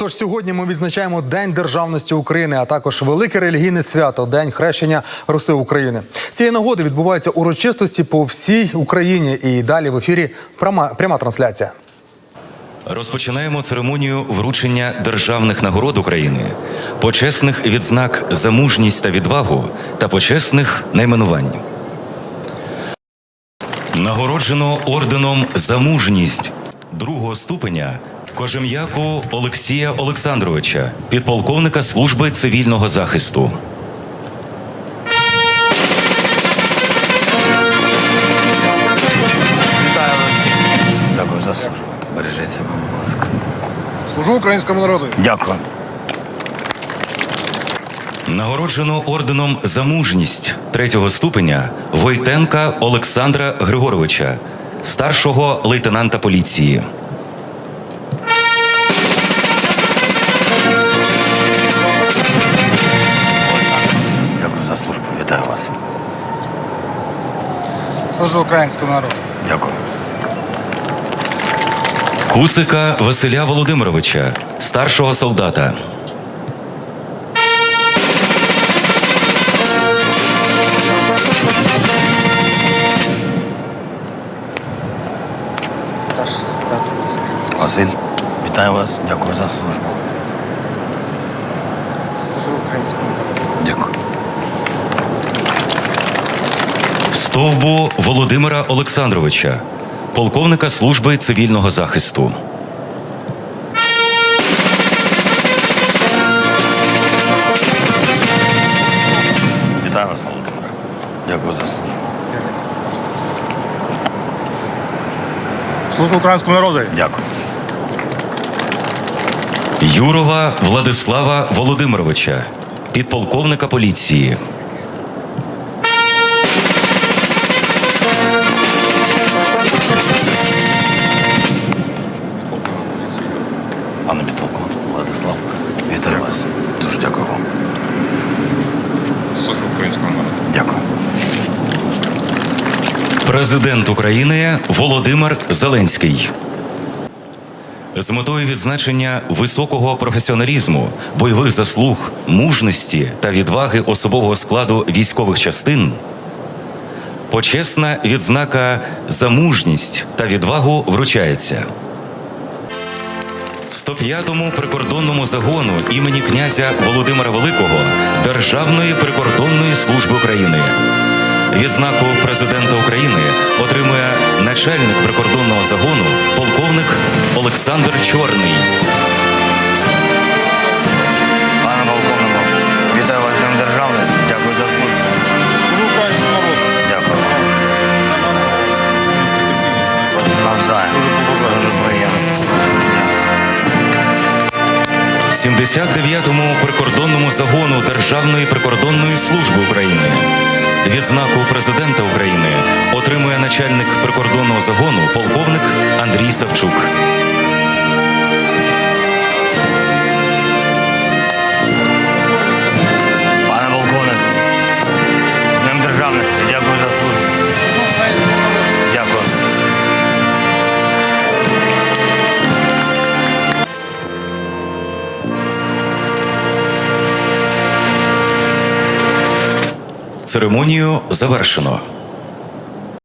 Тож сьогодні ми відзначаємо День державності України, а також велике релігійне свято День хрещення Руси України. З цієї нагоди відбуваються урочистості по всій Україні. І далі в ефірі пряма, пряма трансляція. Розпочинаємо церемонію вручення державних нагород України, почесних відзнак за мужність та відвагу та почесних найменувань. Нагороджено орденом за мужність другого ступеня Кожем'яку Олексія Олександровича, підполковника служби цивільного захисту. Вітаю. Дякую за службу. Бережіть себе, будь ласка. Служу українському народу. Дякую. Нагороджено орденом за мужність третього ступеня Войтенка Олександра Григоровича, старшого лейтенанта поліції. Вітаю вас. Служу українському народу. Дякую. Куцика Василя Володимировича, старшого солдата. Старший солдат Куцик. Василь, вітаю вас. Дякую за службу. Служу українському народу. Дякую. Стовбу Володимира Олександровича, полковника служби цивільного захисту. Вітаю вас, Володимир. Дякую за службу. Служу українському народу. Дякую. Юрова Владислава Володимировича, підполковника поліції. Президент України Володимир Зеленський. З метою відзначення високого професіоналізму, бойових заслуг, мужності та відваги особового складу військових частин. Почесна відзнака за мужність та відвагу вручається 105-му прикордонному загону імені князя Володимира Великого Державної прикордонної служби України. Відзнаку президента України отримує начальник прикордонного загону полковник Олександр Чорний. Пане полковнику, вітаю вас з Днем Державності. Дякую за службу. Дякую. Навзаєм. Дуже приємно. Дуже дякую. 79-му прикордонному загону Державної прикордонної служби України. Відзнаку президента України отримує начальник прикордонного загону полковник Андрій Савчук. Церемонію завершено.